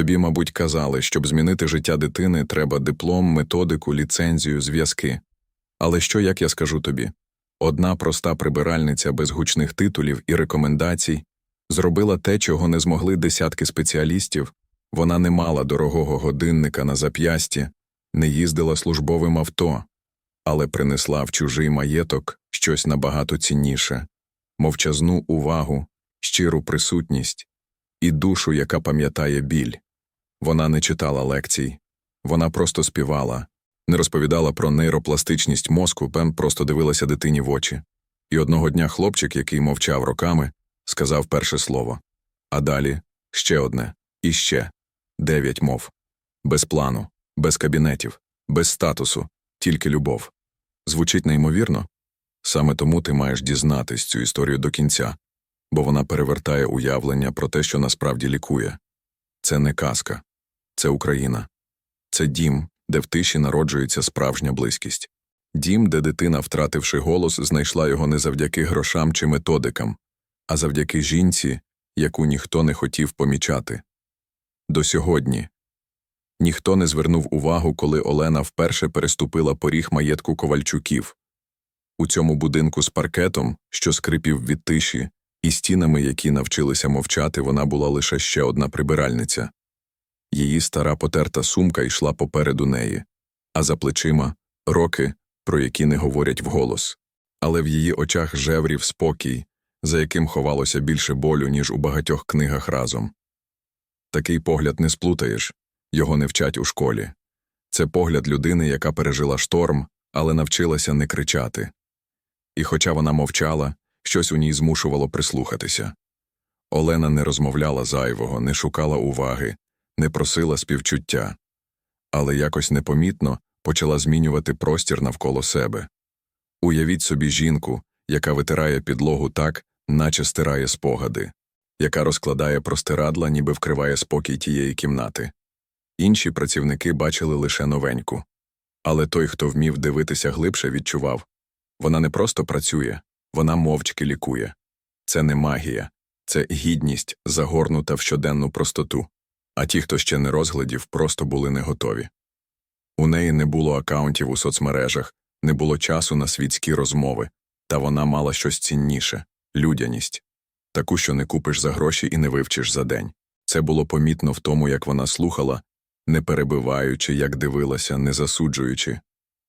Тобі, мабуть, казали, щоб змінити життя дитини, треба диплом, методику, ліцензію, зв'язки. Але що, як я скажу тобі? Одна проста прибиральниця без гучних титулів і рекомендацій зробила те, чого не змогли десятки спеціалістів. Вона не мала дорогого годинника на зап'ясті, не їздила службовим авто, але принесла в чужий маєток щось набагато цінніше мовчазну увагу, щиру присутність і душу, яка пам'ятає біль. Вона не читала лекцій, вона просто співала, не розповідала про нейропластичність мозку, Пен просто дивилася дитині в очі. І одного дня хлопчик, який мовчав роками, сказав перше слово. А далі ще одне, і ще дев'ять мов. Без плану, без кабінетів, без статусу, тільки любов. Звучить неймовірно? Саме тому ти маєш дізнатись цю історію до кінця, бо вона перевертає уявлення про те, що насправді лікує. Це не казка, це Україна. Це дім, де в тиші народжується справжня близькість. Дім, де дитина, втративши голос, знайшла його не завдяки грошам чи методикам, а завдяки жінці, яку ніхто не хотів помічати. До сьогодні ніхто не звернув увагу, коли Олена вперше переступила поріг маєтку ковальчуків. У цьому будинку з паркетом, що скрипів від тиші, і стінами, які навчилися мовчати, вона була лише ще одна прибиральниця. Її стара потерта сумка йшла попереду неї, а за плечима роки, про які не говорять вголос. Але в її очах жеврів спокій, за яким ховалося більше болю, ніж у багатьох книгах разом. Такий погляд не сплутаєш, його не вчать у школі. Це погляд людини, яка пережила шторм, але навчилася не кричати. І хоча вона мовчала, щось у ній змушувало прислухатися. Олена не розмовляла зайвого, не шукала уваги, не просила співчуття, але якось непомітно почала змінювати простір навколо себе. Уявіть собі жінку, яка витирає підлогу так, наче стирає спогади, яка розкладає простирадла, ніби вкриває спокій тієї кімнати. Інші працівники бачили лише новеньку. Але той, хто вмів дивитися глибше, відчував вона не просто працює, вона мовчки лікує. Це не магія, це гідність, загорнута в щоденну простоту. А ті, хто ще не розглядів, просто були не готові. У неї не було акаунтів у соцмережах, не було часу на світські розмови, та вона мала щось цінніше людяність, таку, що не купиш за гроші і не вивчиш за день. Це було помітно в тому, як вона слухала, не перебиваючи, як дивилася, не засуджуючи.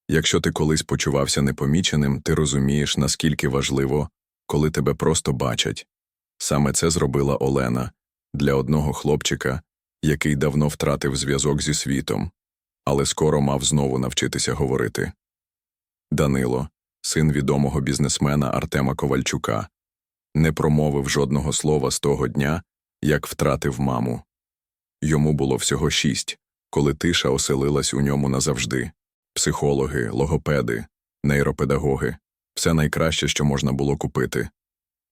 Якщо ти колись почувався непоміченим, ти розумієш, наскільки важливо, коли тебе просто бачать. Саме це зробила Олена для одного хлопчика, який давно втратив зв'язок зі світом, але скоро мав знову навчитися говорити. Данило, син відомого бізнесмена Артема Ковальчука, не промовив жодного слова з того дня, як втратив маму. Йому було всього шість, коли тиша оселилась у ньому назавжди психологи, логопеди, нейропедагоги все найкраще, що можна було купити.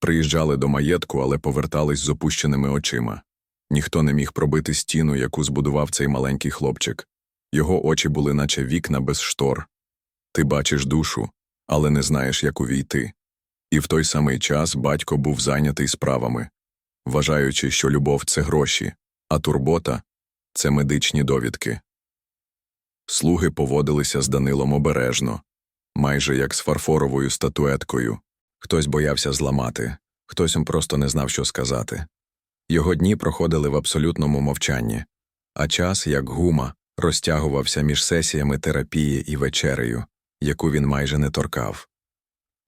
Приїжджали до маєтку, але повертались з опущеними очима. Ніхто не міг пробити стіну, яку збудував цей маленький хлопчик. Його очі були, наче вікна без штор. Ти бачиш душу, але не знаєш, як увійти. І в той самий час батько був зайнятий справами, вважаючи, що любов це гроші, а турбота це медичні довідки. Слуги поводилися з Данилом обережно, майже як з фарфоровою статуеткою. Хтось боявся зламати, хтось просто не знав, що сказати. Його дні проходили в абсолютному мовчанні, а час, як гума, розтягувався між сесіями терапії і вечерею, яку він майже не торкав.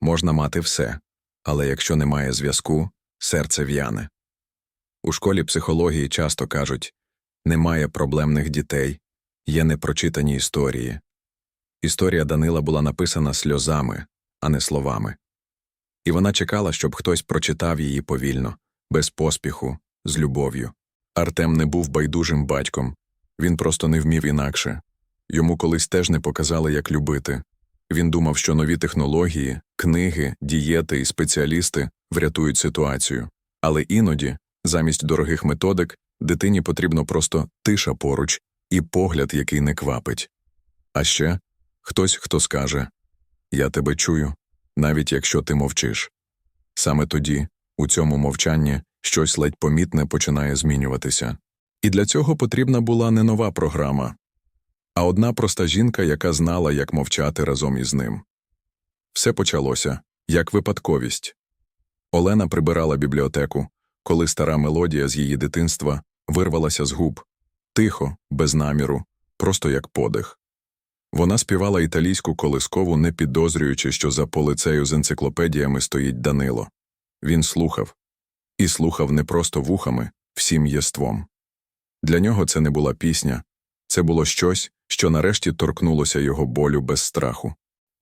Можна мати все, але якщо немає зв'язку, серце в'яне. У школі психології часто кажуть немає проблемних дітей, є непрочитані історії. Історія Данила була написана сльозами, а не словами. І вона чекала, щоб хтось прочитав її повільно, без поспіху, з любов'ю. Артем не був байдужим батьком, він просто не вмів інакше. Йому колись теж не показали, як любити. Він думав, що нові технології, книги, дієти і спеціалісти врятують ситуацію. Але іноді, замість дорогих методик, дитині потрібно просто тиша поруч і погляд, який не квапить. А ще хтось, хто скаже Я тебе чую, навіть якщо ти мовчиш. Саме тоді, у цьому мовчанні, щось ледь помітне починає змінюватися. І для цього потрібна була не нова програма, а одна проста жінка, яка знала, як мовчати разом із ним. Все почалося як випадковість. Олена прибирала бібліотеку, коли стара мелодія з її дитинства вирвалася з губ, тихо, без наміру, просто як подих. Вона співала італійську колискову, не підозрюючи, що за полицею з енциклопедіями стоїть Данило. Він слухав. І слухав не просто вухами, всім єством. Для нього це не була пісня, це було щось, що нарешті торкнулося його болю без страху.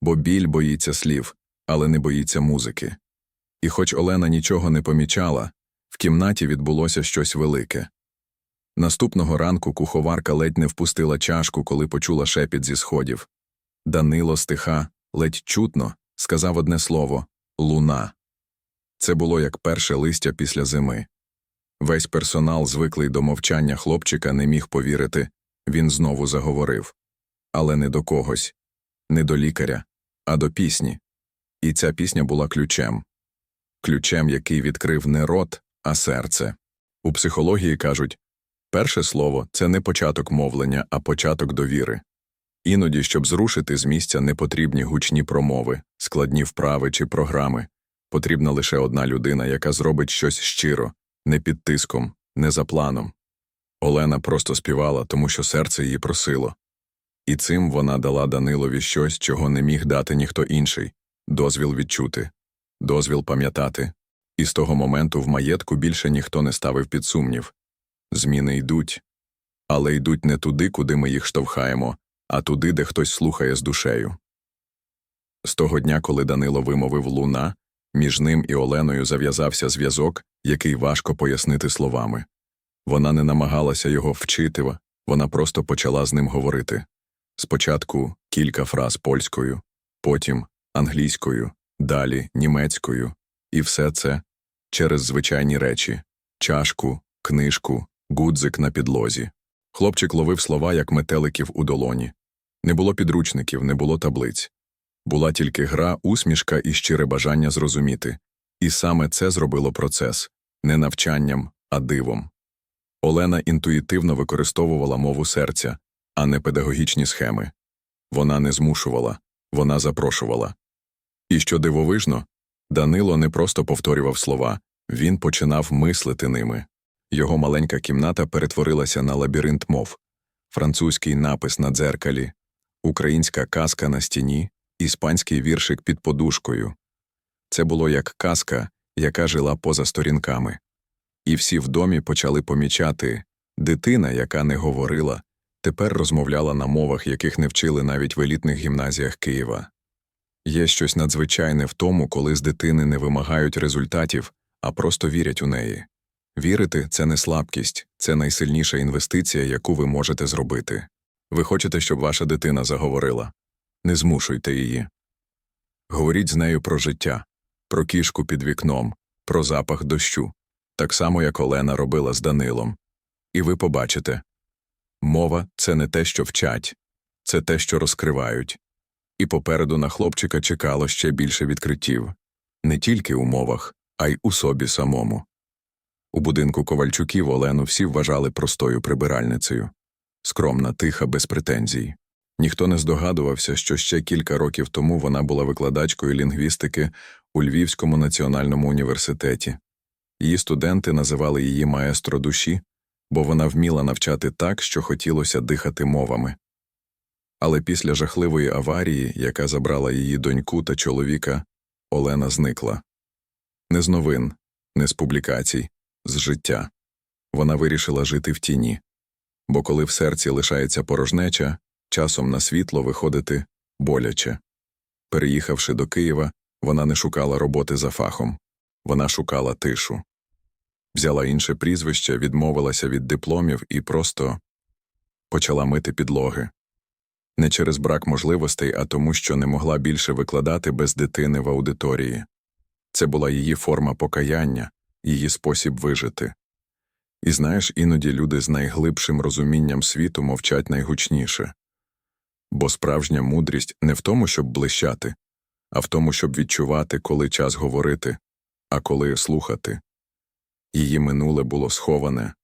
Бо біль боїться слів, але не боїться музики. І хоч Олена нічого не помічала, в кімнаті відбулося щось велике. Наступного ранку куховарка ледь не впустила чашку, коли почула шепіт зі сходів. Данило стиха, ледь чутно, сказав одне слово луна. Це було як перше листя після зими. Весь персонал, звиклий до мовчання хлопчика, не міг повірити, він знову заговорив. Але не до когось, не до лікаря, а до пісні. І ця пісня була ключем. Ключем, який відкрив не рот, а серце. У психології кажуть перше слово це не початок мовлення, а початок довіри. Іноді, щоб зрушити з місця непотрібні гучні промови, складні вправи чи програми, потрібна лише одна людина, яка зробить щось щиро, не під тиском, не за планом. Олена просто співала, тому що серце її просило. І цим вона дала Данилові щось, чого не міг дати ніхто інший дозвіл відчути, дозвіл пам'ятати. І з того моменту в маєтку більше ніхто не ставив під сумнів. Зміни йдуть, але йдуть не туди, куди ми їх штовхаємо, а туди, де хтось слухає з душею. З того дня, коли Данило вимовив луна, між ним і Оленою зав'язався зв'язок, який важко пояснити словами. Вона не намагалася його вчити, вона просто почала з ним говорити. Спочатку кілька фраз польською, потім англійською, далі німецькою, і все це через звичайні речі чашку, книжку, гудзик на підлозі. Хлопчик ловив слова, як метеликів у долоні. Не було підручників, не було таблиць. Була тільки гра, усмішка і щире бажання зрозуміти. І саме це зробило процес не навчанням, а дивом. Олена інтуїтивно використовувала мову серця, а не педагогічні схеми. Вона не змушувала, вона запрошувала. І що дивовижно, Данило не просто повторював слова, він починав мислити ними. Його маленька кімната перетворилася на лабіринт мов, французький напис на дзеркалі, українська казка на стіні, іспанський віршик під подушкою. Це було як казка, яка жила поза сторінками. І всі в домі почали помічати дитина, яка не говорила, тепер розмовляла на мовах, яких не вчили навіть в елітних гімназіях Києва. Є щось надзвичайне в тому, коли з дитини не вимагають результатів, а просто вірять у неї. Вірити це не слабкість, це найсильніша інвестиція, яку ви можете зробити. Ви хочете, щоб ваша дитина заговорила. Не змушуйте її. Говоріть з нею про життя, про кішку під вікном, про запах дощу, так само, як Олена робила з Данилом. І ви побачите мова це не те, що вчать, це те, що розкривають. І попереду на хлопчика чекало ще більше відкриттів не тільки у мовах, а й у собі самому. У будинку Ковальчуків Олену всі вважали простою прибиральницею скромна, тиха, без претензій. Ніхто не здогадувався, що ще кілька років тому вона була викладачкою лінгвістики у Львівському національному університеті. Її студенти називали її маестро душі, бо вона вміла навчати так, що хотілося дихати мовами. Але після жахливої аварії, яка забрала її доньку та чоловіка, Олена зникла. Не з новин, не з публікацій, з життя. Вона вирішила жити в тіні. Бо коли в серці лишається порожнеча, часом на світло виходити боляче. Переїхавши до Києва, вона не шукала роботи за фахом, вона шукала тишу. Взяла інше прізвище, відмовилася від дипломів і просто почала мити підлоги. Не через брак можливостей, а тому, що не могла більше викладати без дитини в аудиторії. Це була її форма покаяння, її спосіб вижити. І знаєш, іноді люди з найглибшим розумінням світу мовчать найгучніше. Бо справжня мудрість не в тому, щоб блищати, а в тому, щоб відчувати, коли час говорити, а коли слухати. Її минуле було сховане,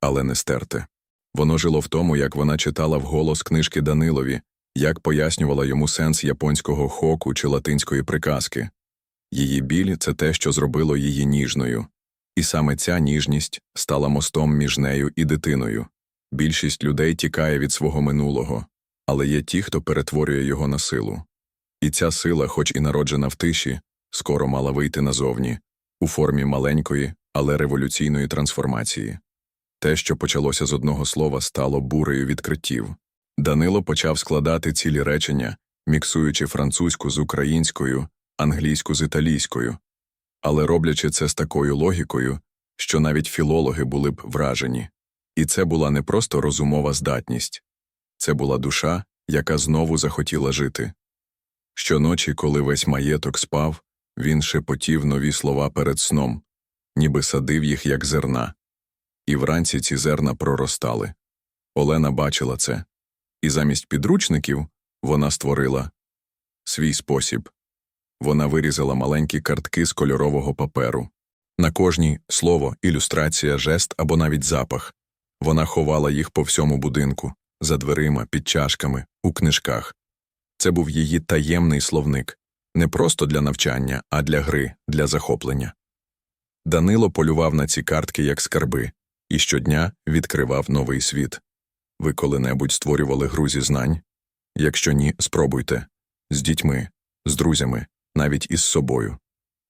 але не стерте. Воно жило в тому, як вона читала вголос книжки Данилові, як пояснювала йому сенс японського хоку чи латинської приказки. Її біль це те, що зробило її ніжною. І саме ця ніжність стала мостом між нею і дитиною. Більшість людей тікає від свого минулого, але є ті, хто перетворює його на силу. І ця сила, хоч і народжена в тиші, скоро мала вийти назовні, у формі маленької, але революційної трансформації. Те, що почалося з одного слова, стало бурею відкриттів. Данило почав складати цілі речення, міксуючи французьку з українською, англійську з італійською, але роблячи це з такою логікою, що навіть філологи були б вражені. І це була не просто розумова здатність, це була душа, яка знову захотіла жити. Щоночі, коли весь маєток спав, він шепотів нові слова перед сном, ніби садив їх, як зерна. І вранці ці зерна проростали. Олена бачила це, і замість підручників вона створила свій спосіб. Вона вирізала маленькі картки з кольорового паперу. На кожній слово, ілюстрація, жест або навіть запах. Вона ховала їх по всьому будинку, за дверима, під чашками, у книжках. Це був її таємний словник, не просто для навчання, а для гри, для захоплення. Данило полював на ці картки як скарби, і щодня відкривав новий світ. Ви коли-небудь створювали гру зі знань? Якщо ні, спробуйте з дітьми, з друзями, навіть із собою.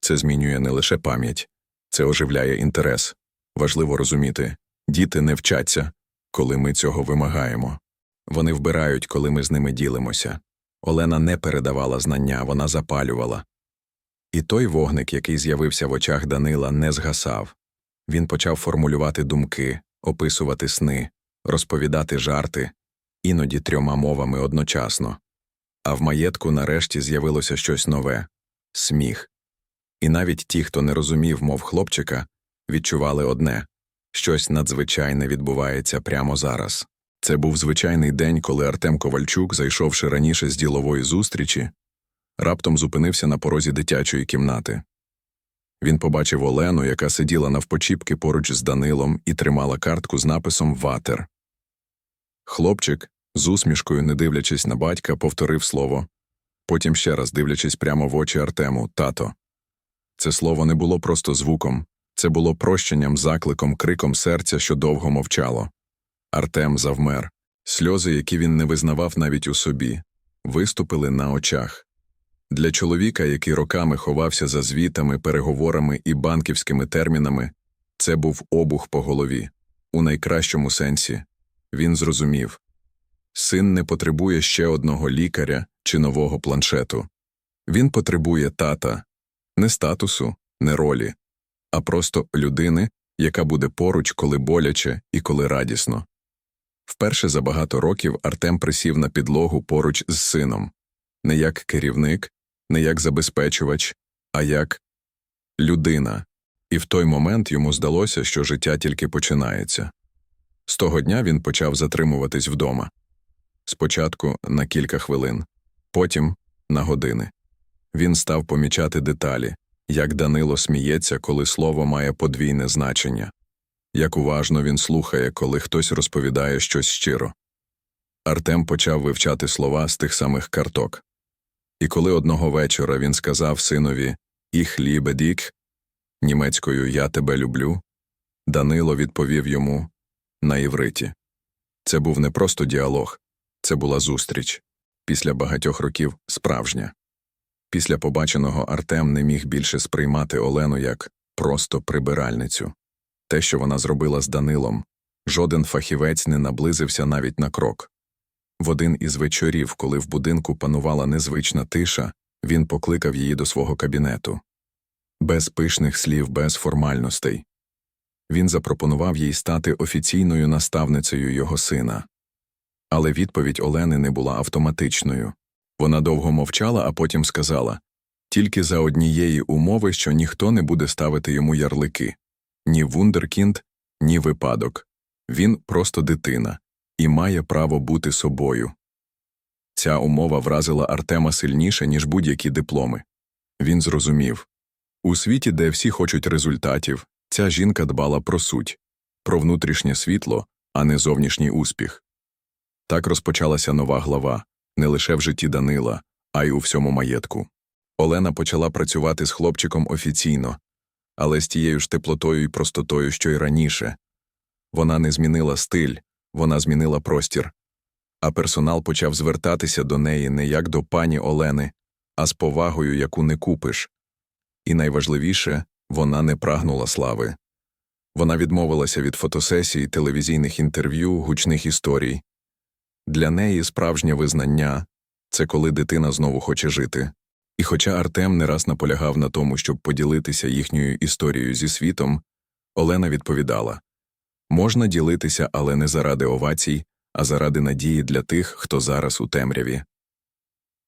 Це змінює не лише пам'ять, це оживляє інтерес. Важливо розуміти діти не вчаться, коли ми цього вимагаємо. Вони вбирають, коли ми з ними ділимося. Олена не передавала знання, вона запалювала. І той вогник, який з'явився в очах Данила, не згасав. Він почав формулювати думки, описувати сни, розповідати жарти, іноді трьома мовами одночасно. А в маєтку нарешті з'явилося щось нове сміх. І навіть ті, хто не розумів мов хлопчика, відчували одне щось надзвичайне відбувається прямо зараз. Це був звичайний день, коли Артем Ковальчук, зайшовши раніше з ділової зустрічі, раптом зупинився на порозі дитячої кімнати. Він побачив Олену, яка сиділа навпочіпки поруч з Данилом і тримала картку з написом Ватер. Хлопчик, з усмішкою, не дивлячись на батька, повторив слово, потім ще раз дивлячись прямо в очі Артему тато. Це слово не було просто звуком, це було прощенням, закликом, криком серця, що довго мовчало. Артем завмер. Сльози, які він не визнавав навіть у собі, виступили на очах. Для чоловіка, який роками ховався за звітами, переговорами і банківськими термінами, це був обух по голові. У найкращому сенсі він зрозумів син не потребує ще одного лікаря чи нового планшету. Він потребує тата, не статусу, не ролі, а просто людини, яка буде поруч, коли боляче і коли радісно. Вперше за багато років Артем присів на підлогу поруч з сином не як керівник, не як забезпечувач, а як людина, і в той момент йому здалося, що життя тільки починається. З того дня він почав затримуватись вдома спочатку на кілька хвилин, потім на години. Він став помічати деталі, як Данило сміється, коли слово має подвійне значення, як уважно він слухає, коли хтось розповідає щось щиро. Артем почав вивчати слова з тих самих карток. І коли одного вечора він сказав синові «Ich liebe dich» німецькою Я тебе люблю, Данило відповів йому на івриті. Це був не просто діалог, це була зустріч. Після багатьох років справжня. Після побаченого Артем не міг більше сприймати Олену як просто прибиральницю. Те, що вона зробила з Данилом, жоден фахівець не наблизився навіть на крок. В один із вечорів, коли в будинку панувала незвична тиша, він покликав її до свого кабінету. Без пишних слів, без формальностей. Він запропонував їй стати офіційною наставницею його сина. Але відповідь Олени не була автоматичною. Вона довго мовчала, а потім сказала тільки за однієї умови, що ніхто не буде ставити йому ярлики ні вундеркінд, ні випадок. Він просто дитина і має право бути собою. Ця умова вразила Артема сильніше, ніж будь-які дипломи. Він зрозумів у світі, де всі хочуть результатів, ця жінка дбала про суть, про внутрішнє світло, а не зовнішній успіх. Так розпочалася нова глава не лише в житті Данила, а й у всьому маєтку. Олена почала працювати з хлопчиком офіційно, але з тією ж теплотою і простотою, що й раніше. Вона не змінила стиль, вона змінила простір, а персонал почав звертатися до неї не як до пані Олени, а з повагою, яку не купиш. І найважливіше, вона не прагнула слави. Вона відмовилася від фотосесій, телевізійних інтерв'ю, гучних історій. Для неї справжнє визнання це коли дитина знову хоче жити. І хоча Артем не раз наполягав на тому, щоб поділитися їхньою історією зі світом, Олена відповідала можна ділитися, але не заради овацій, а заради надії для тих, хто зараз у темряві.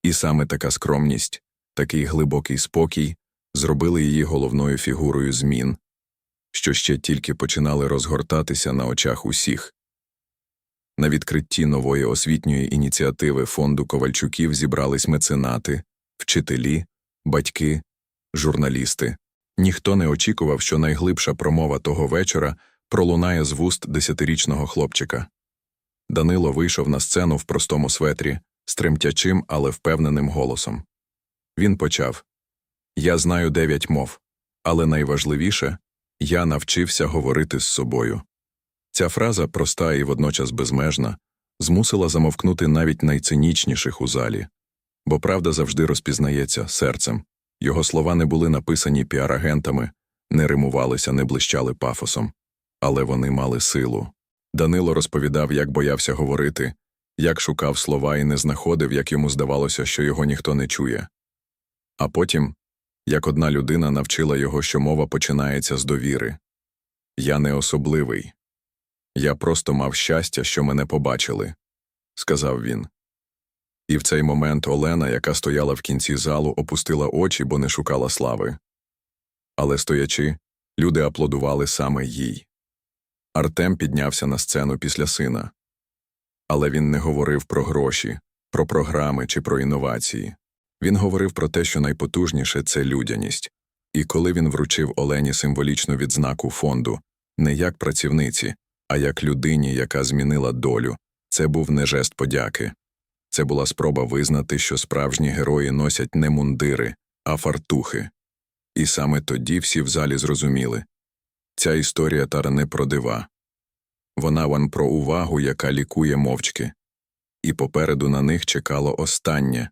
І саме така скромність, такий глибокий спокій зробили її головною фігурою змін, що ще тільки починали розгортатися на очах усіх. На відкритті нової освітньої ініціативи фонду Ковальчуків зібрались меценати, вчителі, батьки, журналісти. Ніхто не очікував, що найглибша промова того вечора пролунає з вуст десятирічного хлопчика. Данило вийшов на сцену в простому светрі, з тремтячим, але впевненим голосом. Він почав Я знаю дев'ять мов, але найважливіше я навчився говорити з собою. Ця фраза, проста і водночас безмежна, змусила замовкнути навіть найцинічніших у залі, бо правда завжди розпізнається серцем. Його слова не були написані піарагентами, не римувалися, не блищали пафосом, але вони мали силу. Данило розповідав, як боявся говорити, як шукав слова і не знаходив, як йому здавалося, що його ніхто не чує. А потім, як одна людина навчила його, що мова починається з довіри Я не особливий. Я просто мав щастя, що мене побачили, сказав він. І в цей момент Олена, яка стояла в кінці залу, опустила очі, бо не шукала слави. Але стоячи, люди аплодували саме їй. Артем піднявся на сцену після сина. Але він не говорив про гроші, про програми чи про інновації. Він говорив про те, що найпотужніше це людяність. І коли він вручив Олені символічну відзнаку фонду не як працівниці, а як людині, яка змінила долю, це був не жест подяки. Це була спроба визнати, що справжні герої носять не мундири, а фартухи. І саме тоді всі в залі зрозуміли ця історія тара не про дива. Вона вон про увагу, яка лікує мовчки, і попереду на них чекало останнє,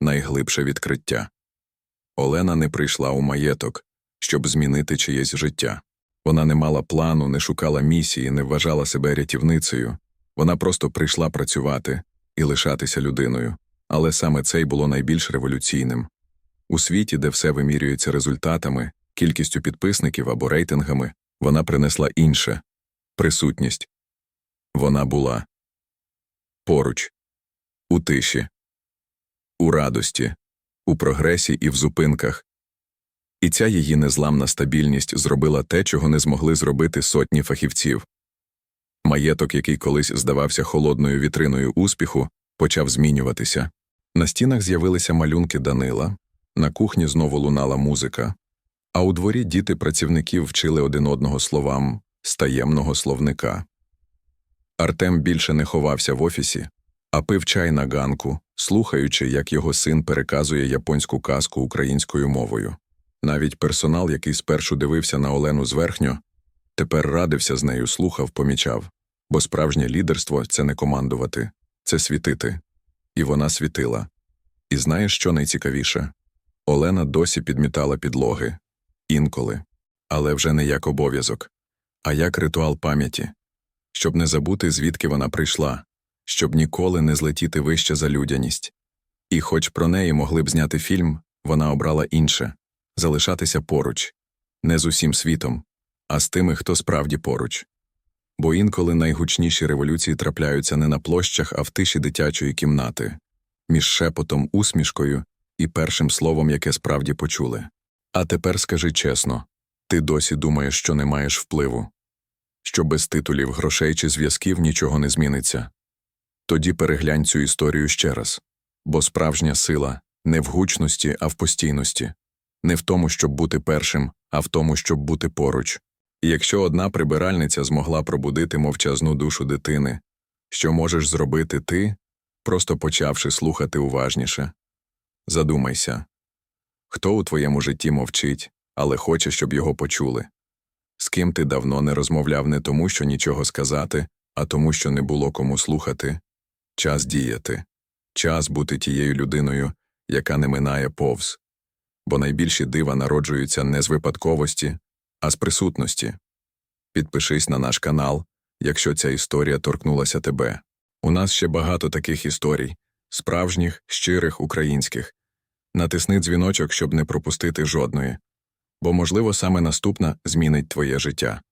найглибше відкриття. Олена не прийшла у маєток, щоб змінити чиєсь життя. Вона не мала плану, не шукала місії, не вважала себе рятівницею. Вона просто прийшла працювати і лишатися людиною. Але саме це й було найбільш революційним. У світі, де все вимірюється результатами, кількістю підписників або рейтингами, вона принесла інше присутність. Вона була поруч, у тиші, у радості, у прогресі і в зупинках. І ця її незламна стабільність зробила те, чого не змогли зробити сотні фахівців. Маєток, який колись здавався холодною вітриною успіху, почав змінюватися. На стінах з'явилися малюнки Данила, на кухні знову лунала музика, а у дворі діти працівників вчили один одного словам з таємного словника. Артем більше не ховався в офісі, а пив чай на ганку, слухаючи, як його син переказує японську казку українською мовою. Навіть персонал, який спершу дивився на Олену зверхньо, тепер радився з нею, слухав, помічав, бо справжнє лідерство це не командувати, це світити. І вона світила. І знаєш, що найцікавіше? Олена досі підмітала підлоги інколи, але вже не як обов'язок, а як ритуал пам'яті, щоб не забути, звідки вона прийшла, щоб ніколи не злетіти вище за людяність. І, хоч про неї могли б зняти фільм, вона обрала інше залишатися поруч, не з усім світом, а з тими, хто справді поруч. Бо інколи найгучніші революції трапляються не на площах, а в тиші дитячої кімнати, між шепотом, усмішкою і першим словом, яке справді почули. А тепер скажи чесно ти досі думаєш, що не маєш впливу, що без титулів, грошей чи зв'язків нічого не зміниться. Тоді переглянь цю історію ще раз бо справжня сила не в гучності, а в постійності, не в тому, щоб бути першим, а в тому, щоб бути поруч. І якщо одна прибиральниця змогла пробудити мовчазну душу дитини, що можеш зробити ти, просто почавши слухати уважніше? Задумайся, хто у твоєму житті мовчить, але хоче, щоб його почули? З ким ти давно не розмовляв не тому, що нічого сказати, а тому, що не було кому слухати? Час діяти, час бути тією людиною, яка не минає повз. Бо найбільші дива народжуються не з випадковості, а з присутності. Підпишись на наш канал, якщо ця історія торкнулася тебе. У нас ще багато таких історій, справжніх, щирих, українських. Натисни дзвіночок, щоб не пропустити жодної. Бо, можливо, саме наступна змінить твоє життя.